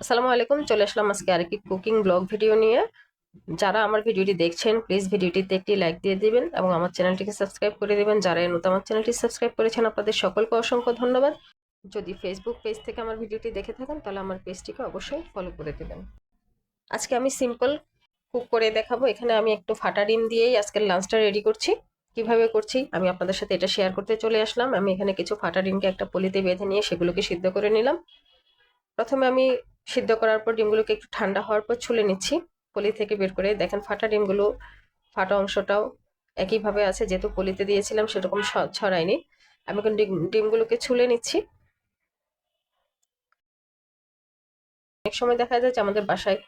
আসসালামু আলাইকুম, চলে আসলাম আজকে আরেকটি কুকিং ব্লগ ভিডিও নিয়ে। যারা আমার ভিডিওটি দেখছেন প্লিজ ভিডিওটিতে একটি লাইক দিয়ে দিবেন এবং আমার চ্যানেলটিকে সাবস্ক্রাইব করে দেবেন। যারা নতুন আমার চ্যানেলটি সাবস্ক্রাইব করেছেন, আপনাদের সকলকে অসংখ্য ধন্যবাদ। যদি ফেসবুক পেজ থেকে আমার ভিডিওটি দেখে থাকেন, তাহলে আমার পেজটিকে অবশ্যই ফলো করে দেবেন। আজকে আমি সিম্পল কুক করে দেখাবো। এখানে আমি একটু ফাটা ডিম দিয়েই আজকের লাঞ্চটা রেডি করছি। কীভাবে করছি? আমি আপনাদের সাথে এটা শেয়ার করতে চলে আসলাম। আমি এখানে কিছু ফাটা ডিমকে একটা পলিতে বেঁধে নিয়ে সেগুলোকে সিদ্ধ করে নিলাম। প্রথমে আমি সিদ্ধ করার পর ডিমগুলোকে একটু ঠান্ডা হওয়ার পর ছুলে নিচ্ছি। পলি থেকে বের করে দেখেন ফাটা ডিমগুলো, ফাটা অংশটাও একইভাবে আছে। যেহেতু পলিতে দিয়েছিলাম, সেরকম ছড়ায়নি। আমি এখন ডিম ডিমগুলোকে ছুলে নিচ্ছি। অনেক সময় দেখা যায় যে আমাদের বাসায়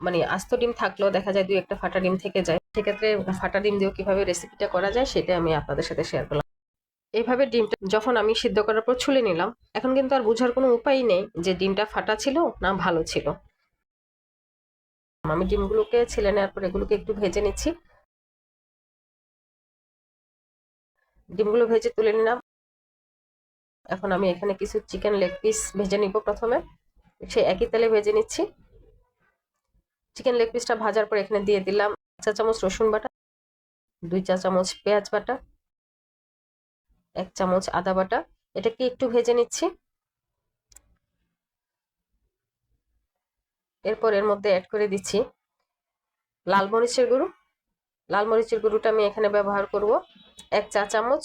মানে আস্ত ডিম থাকলেও দেখা যায় দুই একটা ফাটা ডিম থেকে যায়। সেক্ষেত্রে ফাটা ডিম দিয়েও কীভাবে রেসিপিটা করা যায় সেটা আমি আপনাদের সাথে শেয়ার করলাম। এইভাবে ডিমটা যখন আমি সিদ্ধ করার পর ছুলে নিলাম, এখন কিন্তু আর বোঝার কোনো উপায় নেই যে ডিমটা ফাটা ছিল না ভালো ছিল। আমি ডিমগুলোকে ছিলে নেওয়ার পর এগুলোকে একটু ভেজে নিচ্ছি। ডিমগুলো ভেজে তুলে নিলাম। এখন আমি এখানে কিছু চিকেন লেগ পিস ভেজে নিব প্রথমে। সে একই তেলে ভেজে নিচ্ছি। চিকেন লেগ পিসটা ভাজার পর এখানে দিয়ে দিলাম চা চামচ রসুন বাটা, দুই চা চামচ পেঁয়াজ বাটা এক চামচ আদা বাটা। এটাকে একটু ভেজে নিচ্ছি। এরপর এর মধ্যে অ্যাড করে দিচ্ছি লাল মরিচের গুঁড়ো। লাল মরিচের গুঁড়োটা আমি এখানে ব্যবহার করব। এক চা চামচ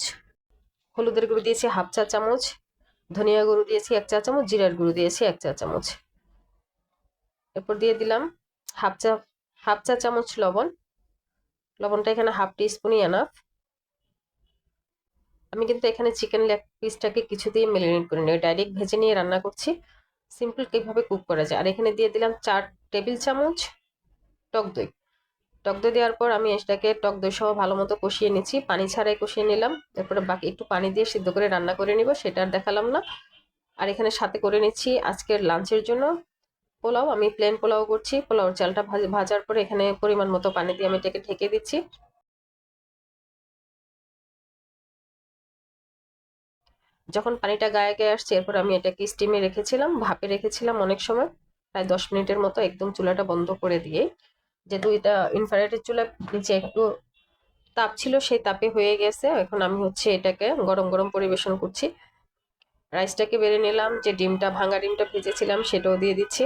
হলুদের গুঁড়ো দিয়েছি হাফ চা চামচ। ধনিয়া গুঁড়ো দিয়েছি এক চা চামচ। জিরার গুঁড়ো দিয়েছি এক চা চামচ। এরপর দিয়ে দিলাম হাফ চা হাফ চা চামচ লবণ। লবণটা এখানে হাফ টি স্পুনই এনাফ আমি কিন্তু এখানে চিকেন লেগ পিসটাকে কিছু দিয়ে মেলিনেট করে নিই ডাইরেক্ট ভেজে নিয়ে রান্না করছি। সিম্পল কীভাবে কুক করা যায়? আর এখানে দিয়ে দিলাম চার টেবিল চামচ টক দই। টক দই দেওয়ার পর আমি এটাকে টক দই সহ ভালো মতো কষিয়ে নিচ্ছি। পানি ছাড়াই কষিয়ে নিলাম। তারপরে বাকি একটু পানি দিয়ে সিদ্ধ করে রান্না করে নিব, সেটা আর দেখালাম না। আর এখানে সাথে করে নিচ্ছি আজকের লাঞ্চের জন্য পোলাও। আমি প্লেন পোলাও করছি। পোলাওর চালটা ভাজার পরে এখানে পরিমাণ মতো পানি দিয়ে আমি এটাকে ঢেকে দিচ্ছি। যখন পানিটা গায়ে গায়ে আসছে, এরপর আমি এটাকে স্টিমে রেখেছিলাম, ভাপে রেখেছিলাম অনেক সময়, প্রায় দশ মিনিটের মতো একদম চুলাটা বন্ধ করে দিয়ে। যেহেতু এটা ইনফ্রারেটের চুলা, নিচে একটু তাপ ছিল, সেই তাপে হয়ে গেছে। এখন আমি হচ্ছে এটাকে গরম গরম পরিবেশন করছি। রাইসটাকে বেড়ে নিলাম, যে ডিমটা, ভাঙা ডিমটা ভেজেছিলাম, সেটাও দিয়ে দিচ্ছি।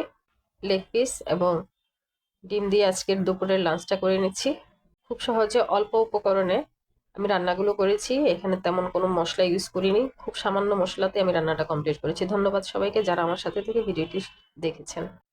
লেগ পিস এবং ডিম দিয়ে আজকের দুপুরের লাঞ্চটা করে নিচ্ছি। খুব সহজে অল্প উপকরণে আমি রান্নাগুলো করেছি, এখানে তেমন কোনো মশলা ইউজ করিনি, খুব সামান্য মশলাতে আমি রান্নাটা কমপ্লিট করেছি। ধন্যবাদ সবাইকে যারা আমার সাথে থেকে ভিডিওটি দেখেছেন।